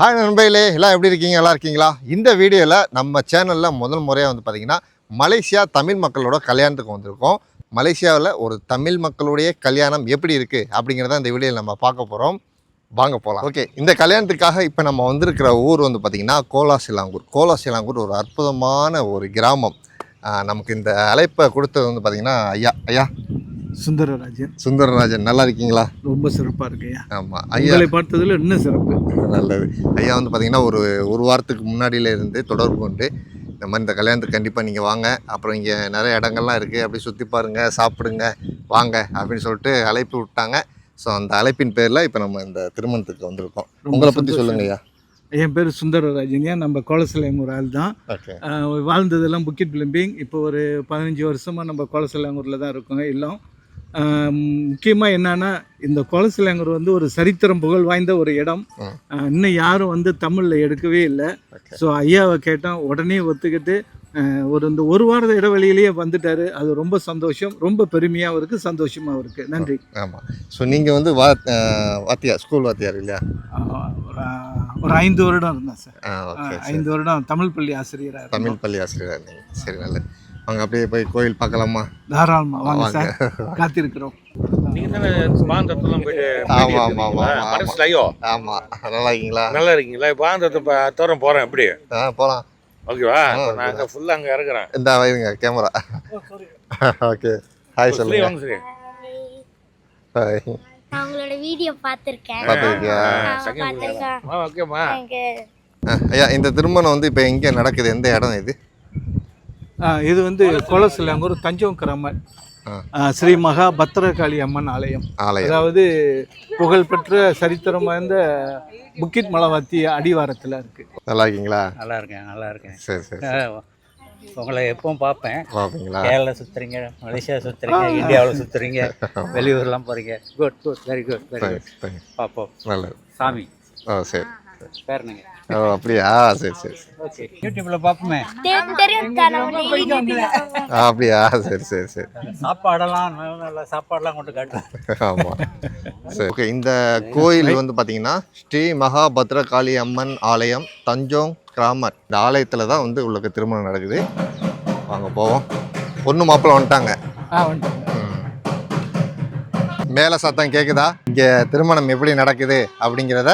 Hi நண்பர்களே எல்லாம் எப்படி இருக்கீங்க? நல்லா இருக்கீங்களா? இந்த வீடியோவில் நம்ம சேனலில் முதல் முறையாக வந்து பார்த்திங்கன்னா மலேசியா தமிழ் மக்களோட கல்யாணத்துக்கு வந்திருக்கோம். மலேசியாவில் ஒரு தமிழ் மக்களுடைய கல்யாணம் எப்படி இருக்குது அப்படிங்கிறத இந்த வீடியோவில் நம்ம பார்க்க போகிறோம் வாங்க போகலாம் ஓகே இந்த கல்யாணத்துக்காக இப்போ நம்ம வந்திருக்கிற ஊர் வந்து பார்த்திங்கன்னா கோலாசிலாங்கூர். கோலாசிலாங்கூர் ஒரு அற்புதமான ஒரு கிராமம். நமக்கு இந்த அழைப்பை கொடுத்தது வந்து பார்த்திங்கன்னா ஐயா. ஐயா. சுந்தரராஜன். சுந்தரராஜன் நல்லா இருக்கீங்களா? ரொம்ப சிறப்பாக இருக்குய்யா ஆமாம் ஐயா. உங்களை பார்த்ததுல இன்னும் சிறப்பு? நல்லது. ஐயா வந்து பார்த்தீங்கன்னா ஒரு ஒரு வாரத்துக்கு முன்னாடியில இருந்து தொடர்பு கொண்டு இந்த மாதிரி இந்த கல்யாணத்துக்கு கண்டிப்பாக நீங்கள் வாங்க அப்புறம் இங்கே நிறைய இடங்கள்லாம் இருக்குது அப்படி சுற்றி பாருங்கள் சாப்பிடுங்க வாங்க அப்படின்னு சொல்லிட்டு அழைப்பு விட்டாங்க. ஸோ அந்த அழைப்பின் பேரில் இப்போ நம்ம இந்த திருமணத்துக்கு வந்திருக்கோம். உங்களை பற்றி. சொல்லுங்க ஐயா. என் பேர் சுந்தரராஜன்யா நம்ம கோலசலையங்கூர் ஆள் தான். வாழ்ந்ததெல்லாம் புக்கிட் பிளிம்பிங் இப்போ ஒரு பதினஞ்சு வருஷமாக நம்ம கோலசலையங்கூரில் தான் இருக்கோங்க. எல்லாம் முக்கியமாக என்னன்னா இந்த கோலசலையங்கூர் வந்து ஒரு சரித்திரம் புகழ் வாய்ந்த ஒரு இடம். இன்னும் யாரும் வந்து தமிழில் எடுக்கவே இல்லை. ஸோ ஐயாவை கேட்டோம் உடனே ஒத்துக்கிட்டு ஒரு இந்த ஒரு வார இடைவெளியிலேயே வந்துட்டாரு. அது ரொம்ப சந்தோஷம். ரொம்ப பெருமையாகவும் இருக்குது சந்தோஷமாகவும் இருக்குது நன்றி. ஆமாம் ஸோ நீங்கள் வந்து வா வாத்தியார் ஸ்கூல் வாத்தியார் இல்லையா? ஒரு ஐந்து வருடம் இருந்தேன் சார். ஐந்து வருடம் தமிழ் பள்ளி ஆசிரியராக தமிழ் பள்ளி ஆசிரியராக இருந்தீங்க. சரி நல்லது. அவங்க அப்படியே போய் கோயில் பார்க்கலாமா? தாராளமாக வாங்க. சார். காத்திருக்கிறோம். நல்லா இருக்கீங்களா? நல்லா இருக்கீங்களா? இப்போ தூரம் போறேன் எப்படி ஆ போகலாம் ஓகேவா? நான் அங்கே ஃபுல்லாக அங்கே இறக்குறேன் இந்த கேமரா ஓகே. ஹாய் சொல்லுங்க. ஹாய் நான் உங்களோட வீடியோ பார்த்துருக்கேன். பார்த்துருக்கியா? ஓகேம்மா. ஐயா இந்த திருமணம் வந்து இப்போ எங்கே நடக்குது? எந்த இடம் இது? இது வந்து கோலசிலாங்கூர் தஞ்சோங் கிராமம் ஸ்ரீ மகா பத்திரகாளி அம்மன் ஆலயம். அதாவது புகழ்பெற்ற சரித்திரம் வாய்ந்த புக்கிட் மலவாத்தி அடிவாரத்தில் இருக்கு. நல்லா இருக்கீங்களா நல்லா இருக்கேன் நல்லா இருக்கேன் சரி சரி உங்களை எப்பவும் பார்ப்பேன். பார்ப்பீங்களா? கேரளா சுத்துறீங்க மலேசியா சுத்துறீங்க இந்தியாவில் சுத்துறீங்க வெளியூர்லாம் போறீங்க. Good good very good very good பார்ப்போம். நல்லது. சாமி. ஓ சரி. பேர் என்னங்க? ஓ அப்படியா? சரி சரி யூடியூப்ல அப்படியா? சரி சரி சரி. சாப்பாடெல்லாம் நல்ல நல்ல சாப்பாடெல்லாம் கொண்டு காட்டுறேன் ஆமாம் சரி ஓகே. இந்த கோயில் வந்து பார்த்தீங்கன்னா ஸ்ரீ மகாபத்ர காளி அம்மன் ஆலயம் தஞ்சோங் கிராமர். இந்த ஆலயத்தில் தான் வந்து உங்களுக்கு திருமணம் நடக்குது. வாங்க போவோம். பொண்ணு மாப்பிள்ளை வந்துட்டாங்க. மேலே சத்தம் கேட்குதா இங்கே திருமணம் எப்படி நடக்குது அப்படிங்கிறத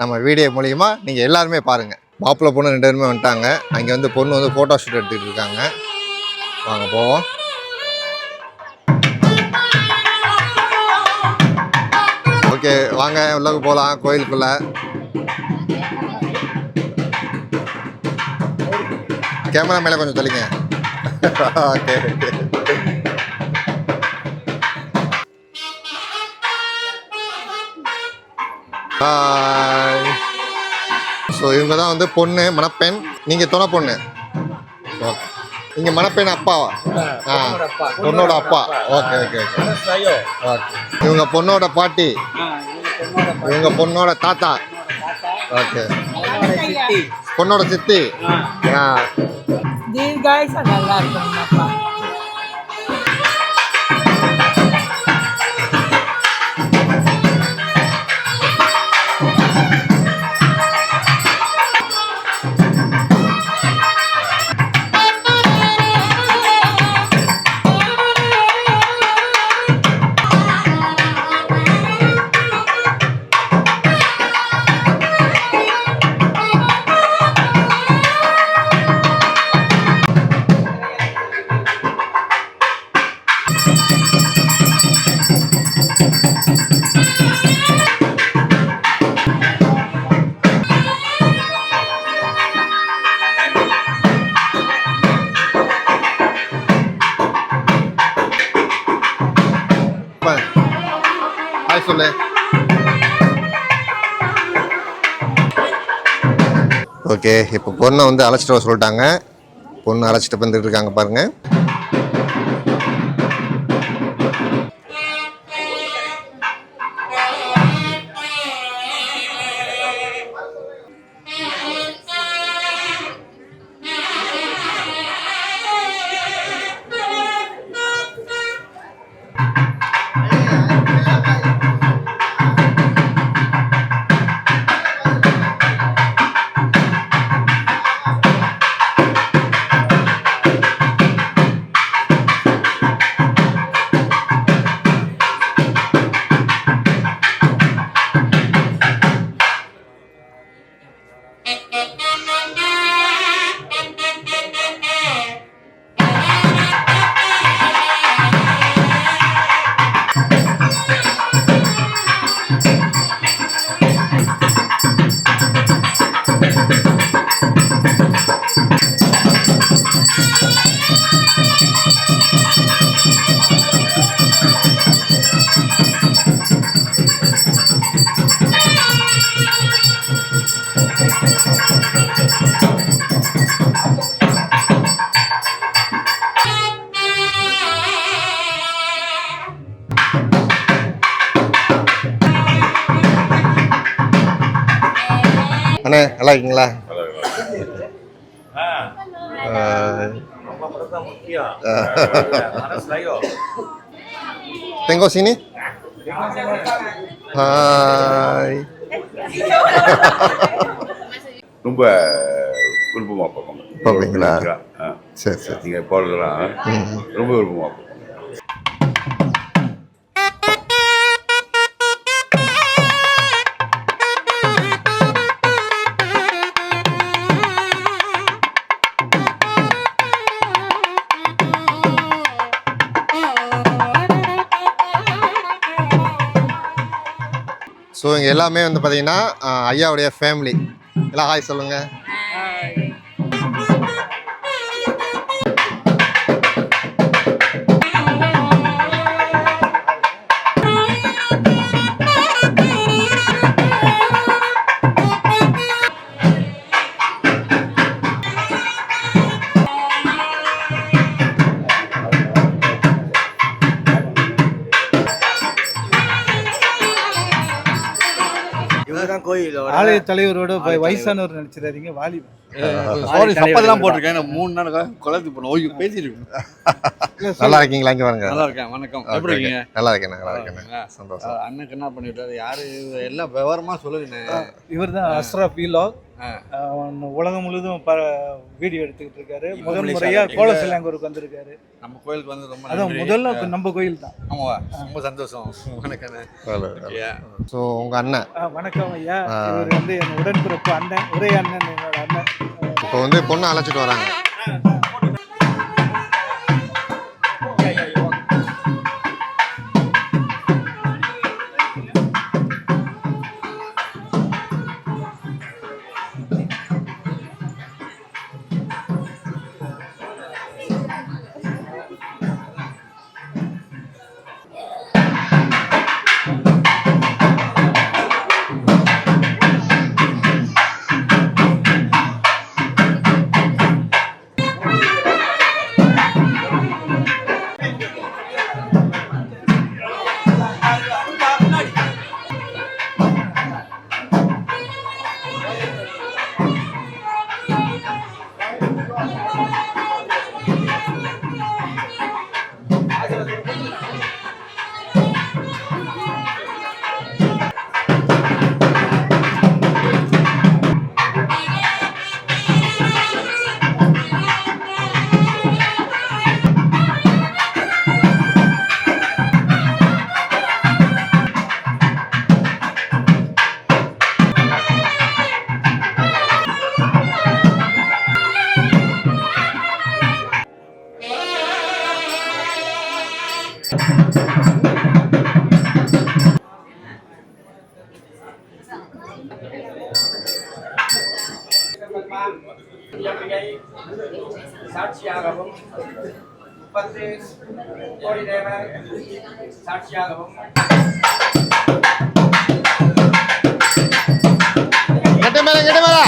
நம்ம வீடியோ மூலிமா நீங்கள் எல்லாருமே பாருங்கள் மாப்பிள்ளை பொண்ணு ரெண்டு பேருமே வந்துட்டாங்க. அங்கே வந்து பொண்ணு வந்து ஃபோட்டோ ஷூட் எடுத்துகிட்டு இருக்காங்க. வாங்க போவோம். ஓகே வாங்க உள்ளக்கு போகலாம் கோயிலுக்குள்ள. கேமரா மேலே கொஞ்சம் தள்ளிங்க ஓகே ஹாய் ஸோ இவங்க தான் வந்து பொண்ணு மணப்பெண். நீங்கள் துணை பொண்ணு. ஓகே நீங்கள் மணப்பெண் அப்பாவா? ஆ பொண்ணோட அப்பா. ஓகே ஓகே ஓகே இவங்க பொண்ணோட பாட்டி. இவங்க பொண்ணோட தாத்தா. ஓகே பொண்ணோட சித்தி. ஆ. தீர்காயுசா நல்லா இருக்கணும்ப்பா ஓகே இப்போ பொண்ணை வந்து அழைச்சிட்டு வர சொல்லிட்டாங்க. பொண்ணு அழைச்சிட்டு வந்துட்டு இருக்காங்க பாருங்க. அண்ணே நல்லா இருக்கீங்களா ஆஹ், முக்கியம் tengo sini ஹாய் ரொம்ப விருப்பமாக பார்ப்போம் பார்ப்பீங்களா? ஆ சரி சரி நீங்கள் போடுறதெல்லாம் ரொம்ப விருப்பமாக பார்ப்போம் ஸோ இங்கே எல்லாமே வந்து பார்த்தீங்கன்னா ஐயாவுடைய ஃபேமிலி எல்லாம் ஹாய் சொல்லுங்கள் கோயிலோட ஆலய தலைவரோட வயசானவர் நினைச்சிடாதீங்க வாலிபன் சாரி சப்பதெல்லாம் போட்டிருக்கேன். நான் மூணு நாள் குழந்தை போனோம் ஓய்வு பேசியிருக்கேன் நல்லா இருக்கீங்களா? இங்கே வாங்க நல்லா இருக்கேன். வணக்கம். எப்படி. இருக்கீங்க? நல்லா இருக்கேன் நல்லா இருக்கேன். சந்தோஷம். அண்ணனுக்கு என்ன பண்ணிட்டாரு? யாரு? எல்லாம் விவரமா சொல்லுங்கண்ணே இவர் தான் அஸ்ரப் வீலோ ஆ. உலகம் முழுதும் ப வீடியோ எடுத்துக்கிட்டு இருக்காரு. முதல் மலேசியால முறையா எங்க- கோலசிலாங்கூருக்கு வந்திருக்காரு. நம்ம கோயிலுக்கு வந்து ரொம்ப அதான். முதல்ல. நம்ம கோயில் தான் ஆமாவா? ரொம்ப சந்தோஷம். Yeah. ஸோ உங்கள் அண்ணன்? வணக்கம் ஐயா. இவர் வந்து என் உடன்பிறப்பு அண்ணன் ஒரே அண்ணன் என்னோட அண்ணன். இப்போ வந்து பொண்ணை அழைச்சிட்டு வராங்க. தேவர் சாட்சியாகவும் கெட்ட மேல.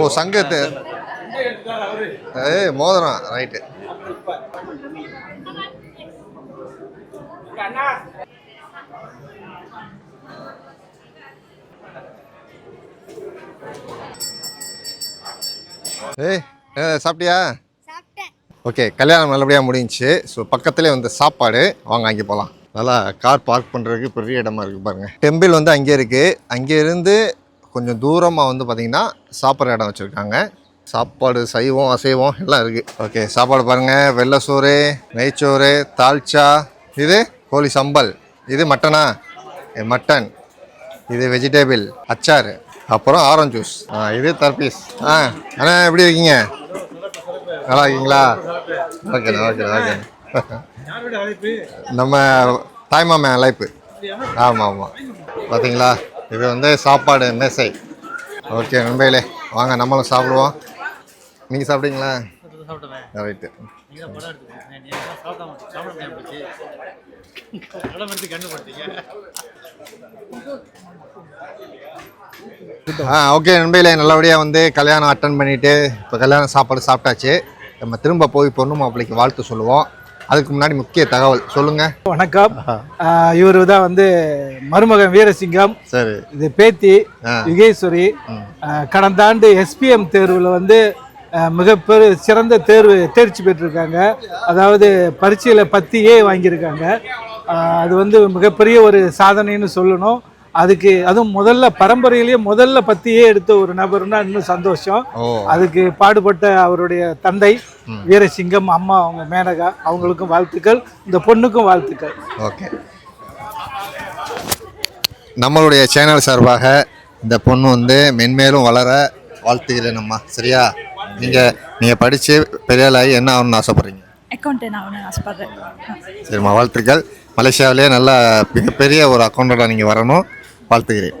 ஓ சங்கத்து. ஏய் மோதிரம். ரைட்டு ஏய் ஏ, சாப்பிட்டியா? ஓகே கல்யாணம் நல்லபடியாக முடிஞ்சுச்சு. ஸோ பக்கத்துலேயே வந்து சாப்பாடு. வாங்க அங்கே போகலாம் நல்லா கார் பார்க் பண்ணுறதுக்கு பெரிய இடமா இருக்குது பாருங்கள் டெம்பிள் வந்து அங்கே இருக்குது அங்கே இருந்து கொஞ்சம் தூரமாக வந்து பார்த்திங்கன்னா சாப்பிட்ற இடம் வச்சுருக்காங்க. சாப்பாடு சைவம் அசைவம் எல்லாம் இருக்குது ஓகே சாப்பாடு பாருங்கள் வெள்ளை சோறு நெய்ச்சோறு தால்ச்சா. இது கோழி சம்பல். இது மட்டனா? மட்டன். இது வெஜிடேபிள் அச்சார் அப்புறம் ஆரஞ்சு ஜூஸ் ஆ இது தர்பீஸ் ஆ அண்ணா எப்படி இருக்கீங்க? நல்லா இருக்கீங்களா? ஓகேண்ணா ஓகேண்ணா ஓகே நம்ம தாய்மாமன் அழைப்பு. ஆமாம் ஆமாம் பார்த்தீங்களா இது வந்து சாப்பாடு மேசை. ஓகே நண்பர்களே வாங்க நம்மளும் சாப்பிடுவோம். நீங்கள் சாப்பிட்டீங்களா? ரைட்டு ஆ ஓகே நண்பர்களே நல்லபடியாக வந்து கல்யாணம் அட்டன் பண்ணிவிட்டு இப்போ கல்யாணம் சாப்பாடு சாப்பிட்டாச்சு. நம்ம திரும்ப போய் பொண்ணு மாப்பிள்ளைக்கு வாழ்த்து சொல்லுவோம். அதுக்கு முன்னாடி முக்கிய தகவல். சொல்லுங்கள் வணக்கம். இவர் தான் வந்து மருமகன் வீரசிங்கம். சரி. இது பேத்தி. யுகேஸ்வரி. கடந்த ஆண்டு எஸ்பிஎம் தேர்வில் வந்து மிகப்பெரு சிறந்த தேர்வு தேர்ச்சி பெற்றிருக்காங்க. அதாவது பரீட்சையில் பத்து ஏ வாங்கியிருக்காங்க. அது வந்து மிகப்பெரிய ஒரு சாதனைன்னு சொல்லணும். அதுக்கு அதுவும் முதல்ல பரம்பரையிலேயே முதல்ல பத்து ஏ எடுத்த ஒரு நபர்னா இன்னும் சந்தோஷம். அதுக்கு பாடுபட்ட அவருடைய தந்தை வீரசிங்கம் அம்மா அவங்க மேனகா அவங்களுக்கும் வாழ்த்துக்கள் இந்த பொண்ணுக்கும் வாழ்த்துக்கள். ஓகே. நம்மளுடைய சேனல் சார்பாக இந்த பொண்ணு வந்து மென்மேலும் வளர வாழ்த்துகிறேன் அம்மா. சரியா? நீங்கள் நீங்கள் படித்து பெரிய ஆளாகி என்ன ஆகணும்னு ஆசைப்பட்றீங்க? அக்கௌண்ட் நான் ஒன்று ஆசைப்படுறேன். சரிம்மா வாழ்த்துக்கள். மலேசியாவிலே நல்ல மிகப்பெரிய ஒரு அக்கௌண்டடாக நீங்கள் வரணும். வாழ்த்துகிறேன்.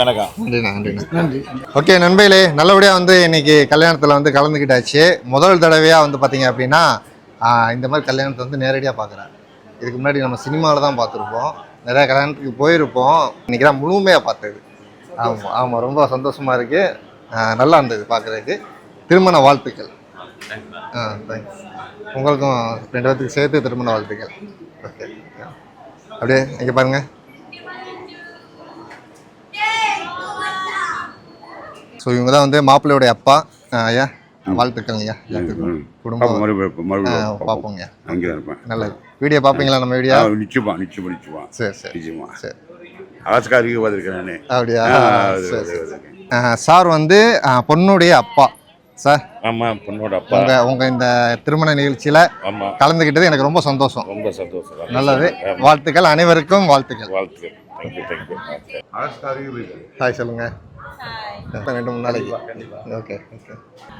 வணக்கம். நன்றிண்ணா நன்றிண்ணா ஓகே நண்பர்களே நல்லபடியாக வந்து இன்னைக்கு கல்யாணத்தில் வந்து கலந்துக்கிட்டாச்சு முதல் தடவையாக வந்து பார்த்தீங்க அப்படின்னா இந்த மாதிரி கல்யாணத்தை வந்து நேரடியாக பார்க்குறேன் இதுக்கு முன்னாடி நம்ம சினிமாவில் தான் பார்த்துருப்போம் நிறைய கல்யாணத்துக்கு போயிருப்போம். இன்னைக்கு தான் முழுமையாக பார்த்தது. ஆமாம் ஆமாம் ரொம்ப சந்தோஷமாக இருக்குது நல்லா இருந்தது பார்க்குறதுக்கு திருமண வாழ்த்துக்கள். ஆ தேங்க்ஸ் உங்களுக்கும் ரெண்டு பேர்த்துக்கு சேர்த்து திருமண வாழ்த்துக்கள். ஓகே அப்படியே இங்கே பாருங்கள் ஸோ இவங்க தான் வந்து மாப்பிள்ளையோடைய அப்பா ஐயா. வாழ்த்துக்கள் ஐயா. குடும்பம் மறுபடியும் பார்ப்போங்க அங்கே தான் இருப்பேன். நல்லது வீடியோ பார்ப்பீங்களா நம்ம வீடியோ? நிச்சயமா நிச்சயமா நிச்சயமா. சரி சரி. நிச்சயமா. சரி. ஆஸ்காருக்கு பார்த்துருக்கேன் நானே. அப்படியா? சரி வந்து பொண்ணுடைய அப்பா சார். ஆமா பொண்ணோட அப்பா. உங்க உங்க இந்த திருமண நிகழ்ச்சியில ஆமா. கலந்துக்கிட்டது எனக்கு ரொம்ப சந்தோஷம். ரொம்ப சந்தோஷம். நல்லது. வாழ்த்துக்கள் அனைவருக்கும் வாழ்த்துக்கள். வாழ்த்துக்கள். ஹாய் சொல்லுங்க. ரெண்டு மூணு நாளைக்கு ஓகே ஓகே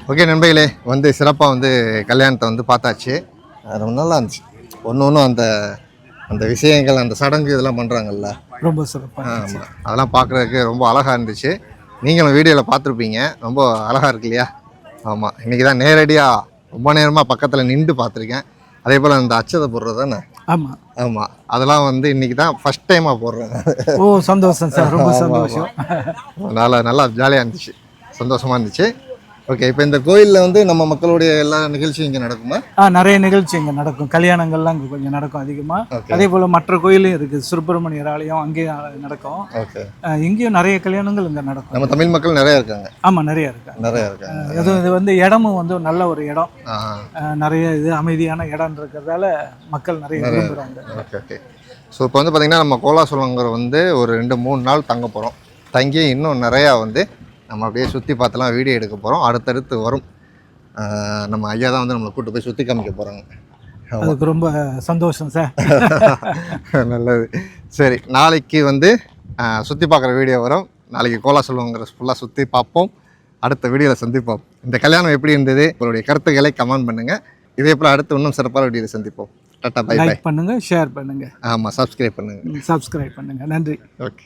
ஓகே நண்பர்களே வந்து சிறப்பாக வந்து கல்யாணத்தை வந்து பார்த்தாச்சு. ரொம்ப நல்லா இருந்துச்சு. ஒன்று ஒன்றும் அந்த அந்த விஷயங்கள் அந்த சடங்கு இதெல்லாம் பண்ணுறாங்கல்ல ரொம்ப சிறப்பாக ஆமாம் அதெல்லாம் பார்க்குறதுக்கு ரொம்ப அழகாக இருந்துச்சு. நீங்களும் வீடியோவில் பார்த்துருப்பீங்க. ரொம்ப அழகாக இருக்கு இல்லையா? ஆமாம் இன்றைக்கி தான் நேரடியாக ரொம்ப நேரமாக பக்கத்தில் நின்று பார்த்துருக்கேன். அதே போல் அந்த அச்சதை போடுறது தானே? ஆமாம் ஆமாம் அதெல்லாம் வந்து இன்றைக்கி தான் ஃபஸ்ட் டைமாக போடுறேன். ஓ சந்தோஷம் சார். ரொம்ப சந்தோஷம். அதனால் நல்லா ஜாலியாக இருந்துச்சு. சந்தோஷமாக இருந்துச்சு. ஓகே இப்போ இந்த கோயிலில் வந்து நம்ம மக்களுடைய எல்லா நிகழ்ச்சியும் இங்கே நடக்குமா? ஆ நிறைய நிகழ்ச்சி இங்கே நடக்கும். கல்யாணங்கள்லாம் இங்கே கொஞ்சம் நடக்கும் அதிகமாக அதே போல் மற்ற கோயிலும் இருக்குது சுப்பிரமணியர் ஆலயம் அங்கேயும் நடக்கும். ஓகே இங்கேயும் நிறைய கல்யாணங்கள் இங்கே நடக்கும். நம்ம தமிழ் மக்கள் நிறைய இருக்காங்க. ஆமாம் நிறைய இருக்கு நிறைய இருக்காங்க. இது இது வந்து இடமும் வந்து நல்ல ஒரு இடம். நிறைய இது அமைதியான இடம் இருக்கிறதால மக்கள் நிறைய விரும்புகிறாங்க ஓகே ஓகே ஸோ இப்போ வந்து பார்த்திங்கன்னா நம்ம கோலாசுலங்கர் வந்து ஒரு ரெண்டு மூணு நாள் தங்க போகிறோம் தங்கி இன்னும் நிறையா வந்து நம்ம அப்படியே சுற்றி பார்த்துலாம் வீடியோ எடுக்க போகிறோம் அடுத்தடுத்து வரும். நம்ம ஐயா தான் வந்து நம்மளை கூட்டு போய் சுற்றி காமிக்க போகிறாங்க அதுக்கு ரொம்ப சந்தோஷம் சார். நல்லது. சரி நாளைக்கு வந்து சுற்றி பார்க்குற வீடியோ வரும். நாளைக்கு கோலாசுலங்கிற ஃபுல்லாக சுற்றி பார்ப்போம். அடுத்த வீடியோவில் சந்திப்போம். இந்த கல்யாணம் எப்படி இருந்தது? உங்களுடைய கருத்துக்களை கமெண்ட் பண்ணுங்கள் இதே போல் அடுத்து இன்னும் சிறப்பான வீடியோவில் சந்திப்போம். டாட்டா பை பை லைக் பண்ணுங்க ஷேர் பண்ணுங்க. ஆமாம் சப்ஸ்கிரைப் பண்ணுங்கள் சப்ஸ்கிரைப் பண்ணுங்க. நன்றி. ஓகே